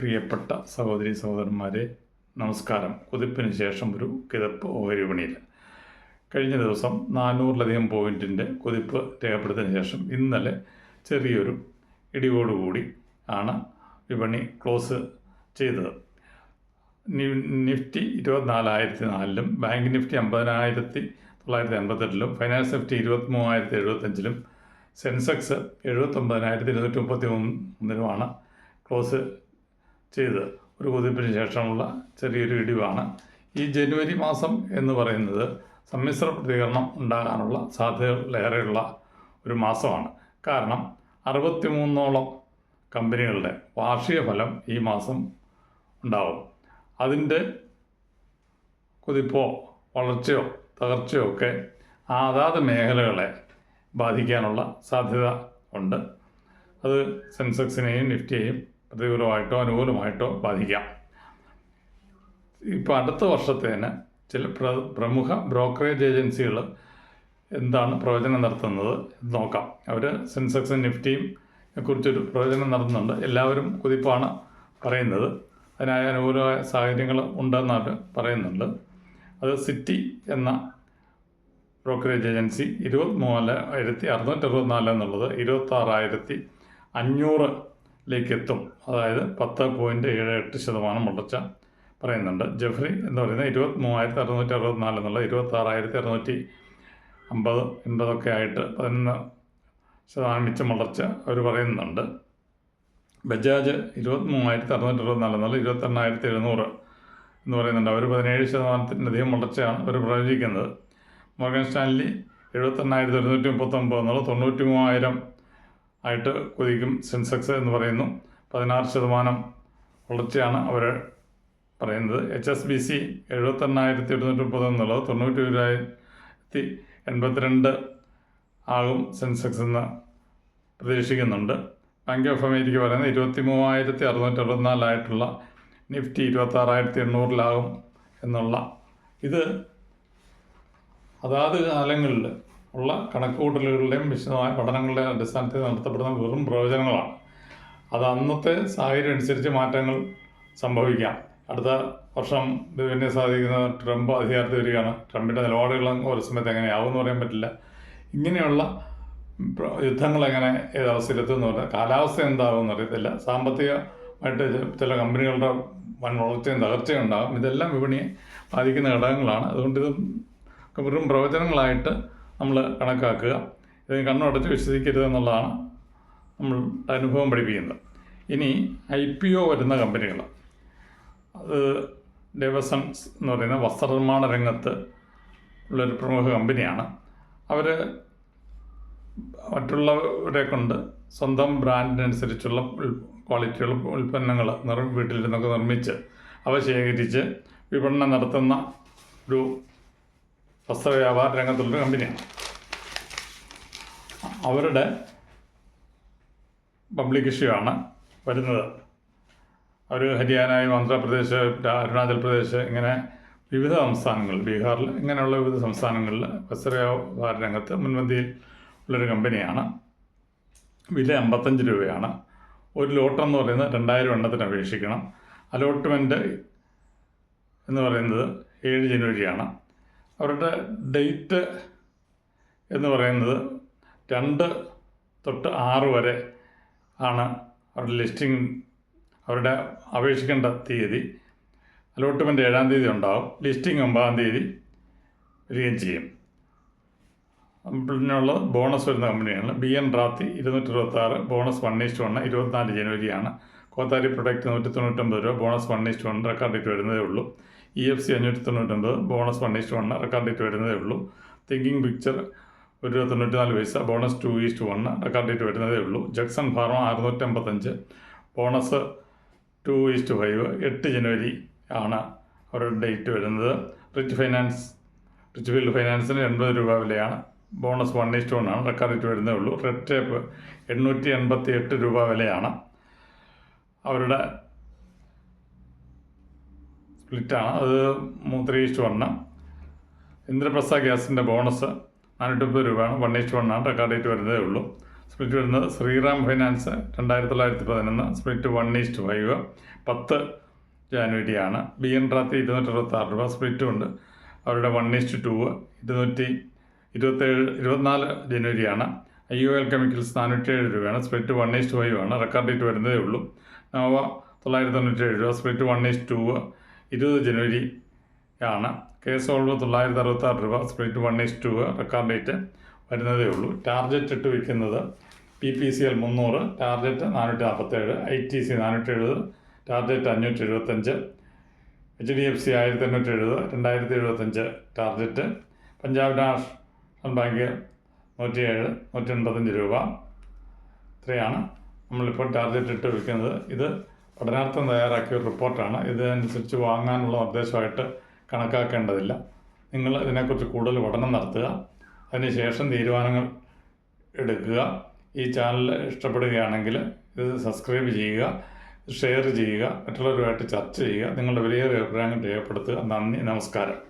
പ്രിയപ്പെട്ട സഹോദരി സഹോദരന്മാരെ നമസ്കാരം. കുതിപ്പിന് ശേഷം ഒരു കിതപ്പ് ഓഹരി വിപണിയിൽ. കഴിഞ്ഞ ദിവസം നാനൂറിലധികം പോയിന്റിന്റെ കുതിപ്പ് രേഖപ്പെടുത്തിയതിന് ശേഷം ഇന്നലെ ചെറിയൊരു ഇടിവോടുകൂടി ആണ് വിപണി ക്ലോസ് ചെയ്തത്. നിഫ്റ്റി ഇരുപത്തിനാലായിരത്തി നാലിലും ബാങ്ക് നിഫ്റ്റി അമ്പതിനായിരത്തി തൊള്ളായിരത്തി എൺപത്തെട്ടിലും ഫൈനാൻസ് നിഫ്റ്റി ഇരുപത്തി മൂവായിരത്തി എഴുപത്തഞ്ചിലും സെൻസെക്സ് എഴുപത്തൊമ്പതിനായിരത്തി ഇരുന്നൂറ്റി മുപ്പത്തി മൂന്നിലുമാണ് ക്ലോസ് ചെയ്ത് ഒരു കുതിപ്പിന് ശേഷമുള്ള ചെറിയൊരു ഇടിവാണ്. ഈ ജനുവരി മാസം എന്ന് പറയുന്നത് സമ്മിശ്ര പ്രതികരണം ഉണ്ടാകാനുള്ള സാധ്യതകളേറെയുള്ള ഒരു മാസമാണ്. കാരണം അറുപത്തിമൂന്നോളം കമ്പനികളുടെ വാർഷിക ഫലം ഈ മാസം ഉണ്ടാവും. അതിന്റെ കുതിപ്പോ വളർച്ചയോ തകർച്ചയോ ഒക്കെ അതാത് മേഖലകളെ ബാധിക്കാനുള്ള സാധ്യത ഉണ്ട്. അത് സെൻസെക്സിനെയും നിഫ്റ്റിയെയും പ്രതികൂലമായിട്ടോ അനുകൂലമായിട്ടോ ബാധിക്കാം. ഇപ്പോൾ അടുത്ത വർഷത്തേന് ചില പ്ര പ്രമുഖ ബ്രോക്കറേജ് ഏജൻസികൾ എന്താണ് പ്രവചനം നടത്തുന്നത് നോക്കാം. അവർ സെൻസെക്സും നിഫ്റ്റിയും കുറിച്ചൊരു പ്രവചനം നടത്തുന്നുണ്ട്. എല്ലാവരും കുതിപ്പാണ് പറയുന്നത്. അതിനായ അനുകൂലമായ സാഹചര്യങ്ങൾ ഉണ്ടെന്ന് അവർ പറയുന്നുണ്ട്. അത് സിറ്റി എന്ന ബ്രോക്കറേജ് ഏജൻസി ഇരുപത്തി മൂവായിരത്തി അറുന്നൂറ്റി അറുപത്തിനാല് എന്നുള്ളത് ഇരുപത്താറായിരത്തി അഞ്ഞൂറിലേക്ക് എത്തും അതായത് പത്ത് പോയിന്റ് ഏഴ് എട്ട് ശതമാനം വളർച്ച പറയുന്നുണ്ട്. ജെഫ്രി എന്ന് പറയുന്നത് ഇരുപത്തി മൂവായിരത്തി അറുന്നൂറ്റി അറുപത്തിനാല് ഇരുപത്തി ഇരുപത്താറായിരത്തി അറുന്നൂറ്റി അമ്പത് എൺപതൊക്കെ ആയിട്ട് പതിനൊന്ന് ശതമാനം മിച്ചം വളർച്ച അവർ പറയുന്നുണ്ട്. ബജാജ് ഇരുപത്തി മൂവായിരത്തി അറുന്നൂറ്റി അറുപത്തിനാല് ഇരുപത്തി ഇരുപത്തെണ്ണായിരത്തി എഴുന്നൂറ് എന്ന് പറയുന്നുണ്ട്. അവർ പതിനേഴ് ശതമാനത്തിനധികം വളർച്ചയാണ് അവർ പ്രവചിക്കുന്നത്. മോർഗൻ സ്റ്റാൻലി എഴുപത്തെണ്ണായിരത്തി ഒരുന്നൂറ്റി മുപ്പത്തൊമ്പത് എന്നുള്ള തൊണ്ണൂറ്റി മൂവായിരം ആയിട്ട് കുതിക്കും സെൻസെക്സ് എന്ന് പറയുന്നു. പതിനാറ് ശതമാനം വളർച്ചയാണ് അവർ പറയുന്നത്. എച്ച് എസ് ബി സി എഴുപത്തെണ്ണായിരത്തി എഴുന്നൂറ്റി മുപ്പത് എന്നുള്ളത് തൊണ്ണൂറ്റി ഒരായിരത്തി എൺപത്തിരണ്ട് ആകും സെൻസെക്സ് എന്ന് പ്രതീക്ഷിക്കുന്നുണ്ട്. ബാങ്ക് ഓഫ് അമേരിക്ക പറയുന്നത് ഇരുപത്തി മൂവായിരത്തി അറുന്നൂറ്റി അറുപത്തിനാലായിട്ടുള്ള നിഫ്റ്റി ഇരുപത്താറായിരത്തി എണ്ണൂറിലാകും എന്നുള്ള. ഇത് അതാത് കാലങ്ങളിൽ ഉള്ള കണക്കുകൂട്ടലുകളുടെയും വിശദമായ പഠനങ്ങളുടെയും അടിസ്ഥാനത്തിൽ നടത്തപ്പെടുന്ന വെറും പ്രവചനങ്ങളാണ്. അത് അന്നത്തെ സാഹചര്യം അനുസരിച്ച് മാറ്റങ്ങൾ സംഭവിക്കാം. അടുത്ത വർഷം പിന്നെ സാധിക്കുന്ന ട്രംപ് അധികാരത്തിൽ വരികയാണ്. ട്രംപിന്റെ നിലപാടുകൾ ഒരു സമയത്ത് എങ്ങനെയാവും എന്ന് പറയാൻ പറ്റില്ല. ഇങ്ങനെയുള്ള യുദ്ധങ്ങൾ എങ്ങനെ ഏത് അവസ്ഥയിലെത്തും എന്ന് പറഞ്ഞാൽ കാലാവസ്ഥ എന്താകും എന്ന് അറിയത്തില്ല. സാമ്പത്തികമായിട്ട് ചില കമ്പനികളുടെ വൻ വളർച്ചയും തകർച്ചയും ഉണ്ടാകും. ഇതെല്ലാം വിപണിയെ ബാധിക്കുന്ന ഘടകങ്ങളാണ്. അതുകൊണ്ട് ഇത് വെറും പ്രവചനങ്ങളായിട്ട് നമ്മൾ കണക്കാക്കുക. ഇതിന് കണ്ണടച്ച് വിശ്വസിക്കരുത് എന്നുള്ളതാണ് നമ്മൾ അനുഭവം പഠിപ്പിക്കുന്നത്. ഇനി ഐ പി ഒ വരുന്ന കമ്പനികൾ അത് ഡെവസൺസ് എന്ന് പറയുന്ന വസ്ത്രനിർമ്മാണ രംഗത്ത് ഉള്ളൊരു പ്രമുഖ കമ്പനിയാണ്. അവർ മറ്റുള്ളവരെ കൊണ്ട് സ്വന്തം ബ്രാൻഡിനനുസരിച്ചുള്ള ക്വാളിറ്റിയുള്ള ഉൽപ്പന്നങ്ങൾ നിർ വീട്ടിലിരുന്നൊക്കെ നിർമ്മിച്ച് അവ ശേഖരിച്ച് വിപണനം നടത്തുന്ന ഒരു വസ്ത്ര വ്യാപാര രംഗത്തുള്ളൊരു കമ്പനിയാണ് അവരുടെ പബ്ലിക് ഇഷ്യൂ ആണ് വരുന്നത്. അവർ ഹരിയാനയും ആന്ധ്രാപ്രദേശ് അരുണാചൽ പ്രദേശ് ഇങ്ങനെ വിവിധ സംസ്ഥാനങ്ങൾ ബീഹാറിൽ ഇങ്ങനെയുള്ള വിവിധ സംസ്ഥാനങ്ങളിൽ വസ്ത്ര വ്യാപാര രംഗത്ത് മുൻപന്തിയിൽ ഉള്ളൊരു കമ്പനിയാണ്. വില അമ്പത്തഞ്ച് രൂപയാണ്. ഒരു ലോട്ട് എന്ന് പറയുന്നത് രണ്ടായിരം എണ്ണത്തിന് അപേക്ഷിക്കണം. അലോട്ട്മെന്റ് എന്ന് പറയുന്നത് ഏഴ് ജനുവരിയാണ്. അവരുടെ ഡേറ്റ് എന്ന് പറയുന്നത് രണ്ട് തൊട്ട് ആറ് വരെ ആണ് അവരുടെ ലിസ്റ്റിംഗ് അവരുടെ അപേക്ഷിക്കേണ്ട തീയതി. അലോട്ട്മെന്റ് ഏഴാം തീയതി ഉണ്ടാവും. ലിസ്റ്റിംഗ് ഒമ്പതാം തീയതി വരികയും ചെയ്യും. പിന്നെയുള്ള ബോണസ് വരുന്ന കമ്പനിയാണ്. ബി എൻ റാത്തി ഇരുന്നൂറ്റി ഇരുപത്താറ് ബോണസ് വൺ ഈസ്റ്റ് വണ്ണ് ഇരുപത്തിനാല് ജനുവരിയാണ്. കോത്താരി പ്രൊഡക്റ്റ് നൂറ്റി തൊണ്ണൂറ്റൊമ്പത് രൂപ bonus one is to one record date വരുന്നതേ ഉള്ളൂ. ഇ എഫ് സി അഞ്ഞൂറ്റി തൊണ്ണൂറ്റൊമ്പത് bonus one is to one record date വരുന്നതേ ഉള്ളൂ. തിങ്കിങ് പിക്ചർ ഒരു തൊണ്ണൂറ്റി നാല് പൈസ bonus two is to one record date വരുന്നതേ ഉള്ളൂ. Jackson pharma അറുന്നൂറ്റമ്പത്തഞ്ച് bonus two is to five എട്ട് ജനുവരി ആണ് അവരുടെ ഡേറ്റ് വരുന്നത്. റിച്ച് ഫൈനാൻസ് റിച്ച് ഫീൽഡ് ഫൈനാൻസിന് എൺപത് രൂപ വിലയാണ്. Bonus one is to one ആണ് റെക്കാർഡ് ഡേറ്റ് വരുന്നേ ഉള്ളൂ. റെഡ് ടേപ്പ് എണ്ണൂറ്റി എൺപത്തി എട്ട് രൂപ വിലയാണ് അവരുടെ സ്പ്ലിറ്റാണ് അത് ത്രീ ഈസ്റ്റ് വണ്ണ്. ഇന്ദ്രപ്രസ്ഥ ഗ്യാസിന്റെ ബോണസ് നാനൂറ്റമ്പത് രൂപയാണ്. വൺ വൺ ആണ്. റെക്കോർഡ് ഡേറ്റ് വരുന്നതേ ഉള്ളൂ. സ്പ്ലിറ്റ് വരുന്നത് ശ്രീറാം ഫൈനാൻസ് രണ്ടായിരത്തി തൊള്ളായിരത്തി പതിനൊന്ന് സ്പ്ലിറ്റ് വൺ ഈസ്റ്റ് ഫൈവ്. പത്ത് ജാനുവരിയാണ്. ബി എൻ റാത്തി ഇരുന്നൂറ്റി അറുപത്താറ് രൂപ. സ്പ്ലിറ്റും ഉണ്ട്. അവരുടെ വൺ ഈസ്റ്റ് ടു ഇരുന്നൂറ്റി ഇരുപത്തേഴ് ഇരുപത്തിനാല് ജനുവരിയാണ്. ഐ ഒ എൽ കെമിക്കൽസ് നാനൂറ്റേഴ് രൂപയാണ്. Split one is to five ആണ്. റെക്കോർഡ് ഡേറ്റ് വരുന്നതേ ഉള്ളൂ. നോവ തൊള്ളായിരത്തി തൊണ്ണൂറ്റേഴ് രൂപ. സ്പ്ലിറ്റ് വൺ ഈസ്റ്റ് ടു ഇരുപത് ജനുവരി ആണ്. കെ ഓൾവ് തൊള്ളായിരത്തി അറുപത്താറ് രൂപ split one is to record date വരുന്നതേ ഉള്ളൂ. ടാർജറ്റ് ഇട്ട് വിൽക്കുന്നത് പി പി സി എൽ മുന്നൂറ് ടാർജറ്റ് നാനൂറ്റി നാൽപ്പത്തേഴ് ഐ ടി സി നാനൂറ്റി എഴുപത് ടാർജറ്റ് അഞ്ഞൂറ്റി എഴുപത്തഞ്ച് എച്ച് ഡി എഫ് സി ആയിരത്തി എണ്ണൂറ്റി എഴുപത് രണ്ടായിരത്തി എഴുപത്തഞ്ച് ടാർജറ്റ് പഞ്ചാബ് നാഷണൽ ബാങ്ക് നൂറ്റിയേഴ് നൂറ്റി എൺപത്തഞ്ച് രൂപ. ഇത്രയാണ്. നമ്മളിപ്പോൾ ടാർജറ്റ് ഇട്ട് വിൽക്കുന്നത് ഇത് പഠനാർത്ഥം തയ്യാറാക്കിയ ഒരു റിപ്പോർട്ടാണ്. ഇതനുസരിച്ച് വാങ്ങാനുള്ള നിർദ്ദേശമായിട്ട് കണക്കാക്കേണ്ടതില്ല. നിങ്ങൾ ഇതിനെക്കുറിച്ച് കൂടുതൽ പഠനം നടത്തുക അതിനുശേഷം തീരുമാനങ്ങൾ എടുക്കുക. ഈ ചാനൽ ഇഷ്ടപ്പെടുകയാണെങ്കിൽ ഇത് സബ്സ്ക്രൈബ് ചെയ്യുക ഷെയർ ചെയ്യുക മറ്റുള്ളവരുമായിട്ട് ചർച്ച ചെയ്യുക നിങ്ങളുടെ വലിയൊരു അഭിപ്രായങ്ങൾ രേഖപ്പെടുത്തുക. നന്ദി നമസ്കാരം.